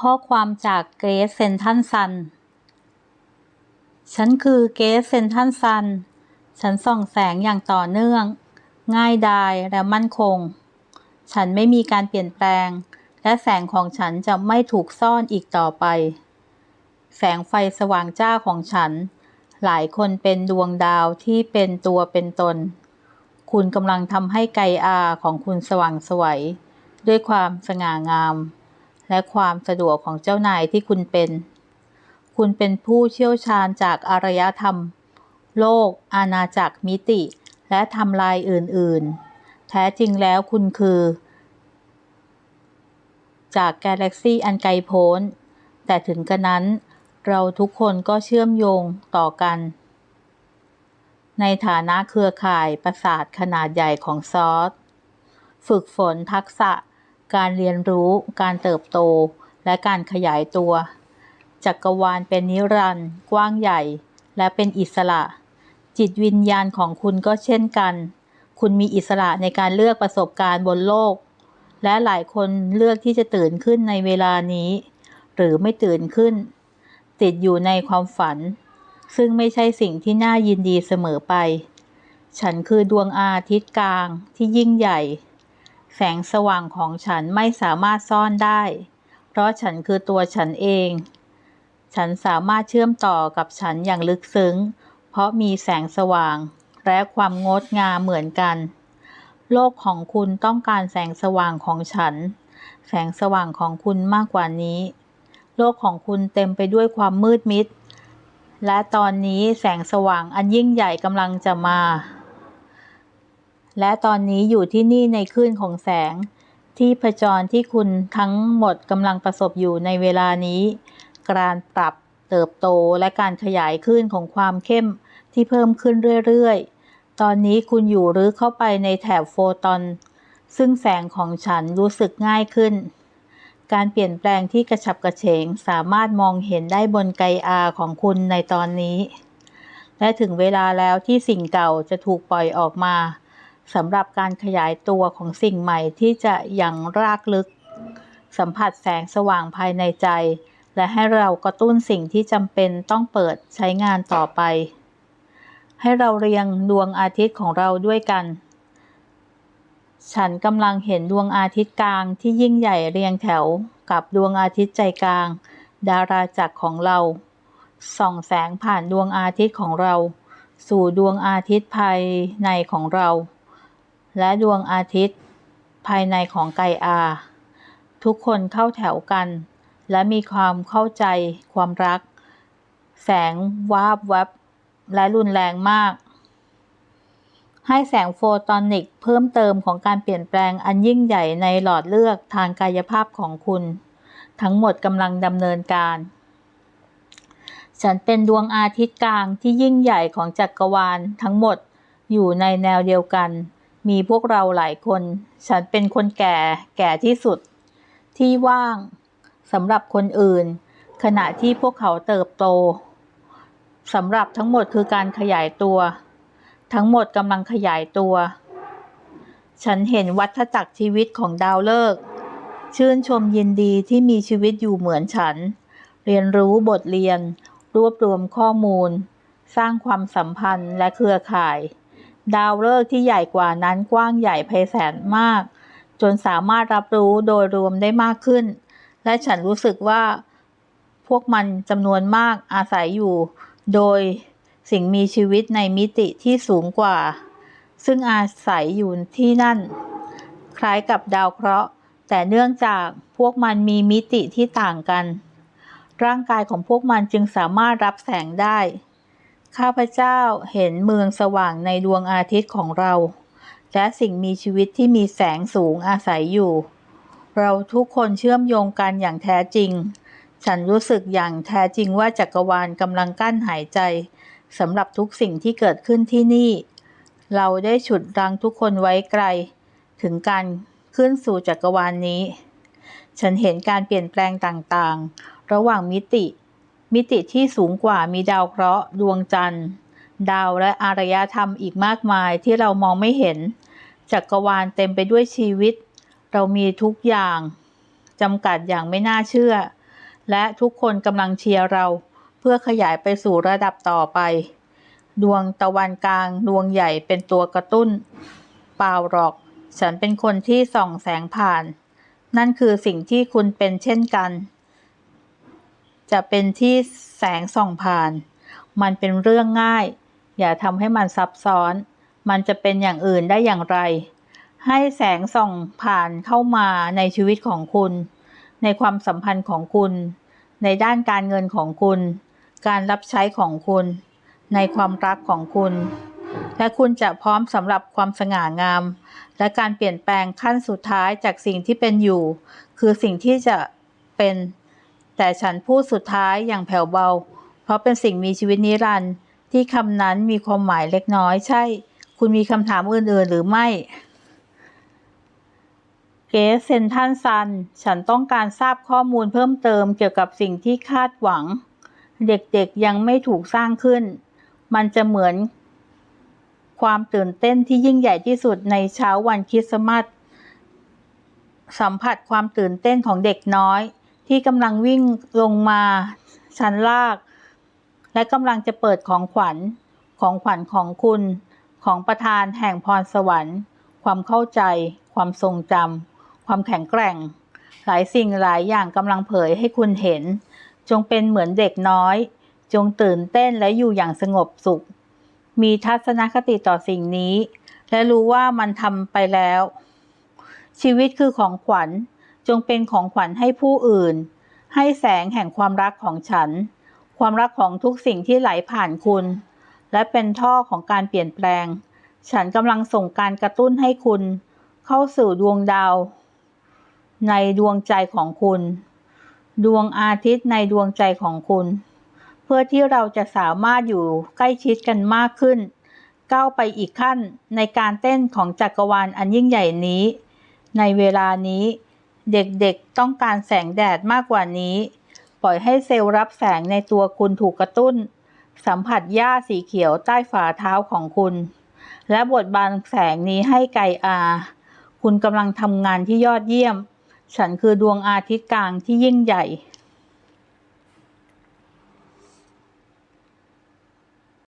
ข้อความจากเกรซเซนทันซัน ฉันคือเกรซเซนทันซัน ฉันส่องแสงอย่างต่อเนื่อง ง่ายดายและมั่นคง ฉันไม่มีการเปลี่ยนแปลง และแสงของฉันจะไม่ถูกซ่อนอีกต่อไป แสงไฟสว่างจ้าของฉัน หลายคนเป็นดวงดาวที่เป็นตัวเป็นตน คุณกำลังทำให้ไกอาของคุณสว่างสวยด้วยความสง่างาม และความสะดวกของเจ้านายที่คุณเป็น คุณเป็นผู้เชี่ยวชาญจากอารยธรรม โลก อาณาจักรมิติ และทำลายอื่น ๆ แท้จริงแล้วคุณคือ จากกาแล็กซีอันไกลโพ้น แต่ถึงกระนั้นเราทุกคนก็เชื่อมโยงต่อกัน ในฐานะเครือข่ายประสาทขนาดใหญ่ของซอส ฝึกฝนทักษะ การเรียนรู้ การเติบโต และการขยายตัว จักรวาลเป็นนิรันดร์กว้างใหญ่ และเป็นอิสระ จิตวิญญาณของคุณก็เช่นกัน คุณมีอิสระในการเลือกประสบการณ์บนโลก และหลายคนเลือกที่จะตื่นขึ้นในเวลานี้ หรือไม่ตื่นขึ้น ติดอยู่ในความฝัน ซึ่งไม่ใช่สิ่งที่น่ายินดีเสมอไป ฉันคือดวงอาทิตย์กลางที่ยิ่งใหญ่ แสงสว่างของฉันไม่สามารถซ่อนได้ เพราะฉันคือตัวฉันเอง ฉันสามารถเชื่อมต่อกับฉันอย่างลึกซึ้ง เพราะมีแสงสว่าง และความงดงามเหมือนกัน โลกของคุณต้องการแสงสว่างของฉัน แสงสว่างของคุณมากกว่านี้ โลกของคุณเต็มไปด้วยความมืดมิด และตอนนี้แสงสว่างอันยิ่งใหญ่กำลังจะมา และตอนนี้อยู่ที่นี่ในคลื่นของแสง ที่ผจญที่คุณทั้งหมดกำลังประสบอยู่ในเวลานี้ การปรับเติบโตและการขยายคลื่นของความเข้มที่เพิ่มขึ้นเรื่อยๆ ตอนนี้คุณอยู่หรือเข้าไปในแถบโฟตอน ซึ่งแสงของฉันรู้สึกง่ายขึ้น การเปลี่ยนแปลงที่กระฉับกระเฉงสามารถมองเห็นได้บนไกอาของคุณในตอนนี้ และถึงเวลาแล้วที่สิ่งเก่าจะถูกปล่อยออกมา สำหรับการขยายตัวของสิ่งใหม่ที่จะยังรากลึก สัมผัสแสงสว่างภายในใจ และให้เรากระตุ้นสิ่งที่จำเป็นต้องเปิดใช้งานต่อไป ให้เราเรียงดวงอาทิตย์ของเราด้วยกัน ฉันกำลังเห็นดวงอาทิตย์กลางที่ยิ่งใหญ่เรียงแถวกับดวงอาทิตย์ใจกลาง ดาราจักรของเราส่องแสงผ่านดวงอาทิตย์ของเรา สู่ดวงอาทิตย์ภายในของเรา และดวงอาทิตย์ ภายในของไกอา ทุกคนเข้าแถวกัน และมีความเข้าใจความรัก แสงวาบวับ และรุนแรงมาก ให้แสงโฟตอนิกเพิ่มเติมของการเปลี่ยนแปลงอันยิ่งใหญ่ในหลอดเลือกทางกายภาพของคุณ ทั้งหมดกำลังดำเนินการฉันเป็นดวงอาทิตย์กลางที่ยิ่งใหญ่ของจักรวาลทั้งหมดอยู่ในแนวเดียวกัน มีพวกเราหลายคน ฉันเป็นคนแก่แก่ที่สุด ที่ว่างสำหรับคนอื่น ขณะที่พวกเขาเติบโตสำหรับทั้งหมดคือการขยายตัว ทั้งหมดกำลังขยายตัว ฉันเห็นวัฏจักรชีวิตของดาวฤกษ์ชื่นชมยินดีที่มีชีวิตอยู่เหมือนฉัน เรียนรู้บทเรียน รวบรวมข้อมูล สร้างความสัมพันธ์และเครือข่าย ดาวฤกษ์ที่ใหญ่กว่านั้นกว้างใหญ่ไพศาลมาก จนสามารถรับรู้โดยรวมได้มากขึ้น และฉันรู้สึกว่า พวกมันจำนวนมากอาศัยอยู่ โดยสิ่งมีชีวิตในมิติที่สูงกว่า ซึ่งอาศัยอยู่ที่นั่น คล้ายกับดาวเคราะห์ แต่เนื่องจากพวกมันมีมิติที่ต่างกัน ร่างกายของพวกมันจึงสามารถรับแสงได้ ข้าพเจ้าเห็นเมืองสว่างในดวงอาทิตย์ของเรา และสิ่งมีชีวิตที่มีแสงสูงอาศัยอยู่ เราทุกคนเชื่อมโยงกันอย่างแท้จริง ฉันรู้สึกอย่างแท้จริงว่าจักรวาลกำลังกั้นหายใจสำหรับทุกสิ่งที่เกิดขึ้นที่นี่ เราได้ฉุดรั้งทุกคนไว้ไกล ถึงการขึ้นสู่จักรวาลนนี้ ฉันเห็นการเปลี่ยนแปลงต่างๆ ระหว่างมิติ มิติที่สูงกว่ามีดาวเคราะห์ดวงจันทร์ ดาวและอารยธรรมอีกมากมายที่เรามองไม่เห็น จักรวาลเต็มไปด้วยชีวิต เรามีทุกอย่างจำกัดอย่างไม่น่าเชื่อ และทุกคนกำลังเชียร์เราเพื่อขยายไปสู่ระดับต่อไป ดวงตะวันกลางดวงใหญ่เป็นตัวกระตุ้นเปล่าหรอก ฉันเป็นคนที่ส่องแสงผ่าน นั่นคือสิ่งที่คุณเป็นเช่นกัน จะเป็นที่แสงส่องผ่าน มันเป็นเรื่องง่าย อย่าทำให้มันซับซ้อน มันจะเป็นอย่างอื่นได้อย่างไร ให้แสงส่องผ่านเข้ามาในชีวิตของคุณ ในความสัมพันธ์ของคุณ ในด้านการเงินของคุณ การรับใช้ของคุณ ในความรักของคุณ และคุณจะพร้อมสำหรับความสง่างาม และการเปลี่ยนแปลงขั้นสุดท้ายจากสิ่งที่เป็นอยู่ คือสิ่งที่จะเป็น แต่ฉันพูดสุดท้ายอย่างแผ่วเบา เพราะเป็นสิ่งมีชีวิตนิรันดร์ที่คำนั้นมีความหมายเล็กน้อยใช่ คุณมีคำถามอื่นๆหรือไม่เกสเซนทันซัน ฉันต้องการทราบข้อมูลเพิ่มเติมเกี่ยวกับสิ่งที่คาดหวัง เด็กๆยังไม่ถูกสร้างขึ้น มันจะเหมือน ความตื่นเต้นที่ยิ่งใหญ่ที่สุดในเช้าวันคริสต์มาสสัมผัสความตื่นเต้นของเด็กน้อย ที่กำลังวิ่งลงมาชั้นลาก และกำลังจะเปิดของขวัญของขวัญของคุณของประธานแห่งพรสวรรค์ ความเข้าใจ ความทรงจำความแข็งแกร่ง หลายสิ่งหลายอย่างกำลังเผยให้คุณเห็น จงเป็นเหมือนเด็กน้อย จงตื่นเต้นและอยู่อย่างสงบสุข มีทัศนคติต่อสิ่งนี้ และรู้ว่ามันทำไปแล้ว ชีวิตคือของขวัญ จงเป็นของขวัญให้ผู้อื่น ให้แสงแห่งความรักของฉัน ความรักของทุกสิ่งที่ไหลผ่านคุณ และเป็นท่อของการเปลี่ยนแปลง ฉันกำลังส่งการกระตุ้นให้คุณ เข้าสู่ดวงดาว ในดวงใจของคุณ ดวงอาทิตย์ในดวงใจของคุณ เพื่อที่เราจะสามารถอยู่ใกล้ชิดกันมากขึ้นก้าวไปอีกขั้นในการเต้นของจักรวาลอันยิ่งใหญ่นี้ ในเวลานี้ เด็กๆต้องการแสงแดดมากกว่านี้ ปล่อยให้เซลล์รับแสงในตัวคุณถูกกระตุ้น สัมผัสหญ้าสีเขียวใต้ฝ่าเท้าของคุณ และบทบานแสงนี้ให้ไกอา คุณกำลังทำงานที่ยอดเยี่ยม ฉันคือดวงอาทิตย์กลางที่ยิ่งใหญ่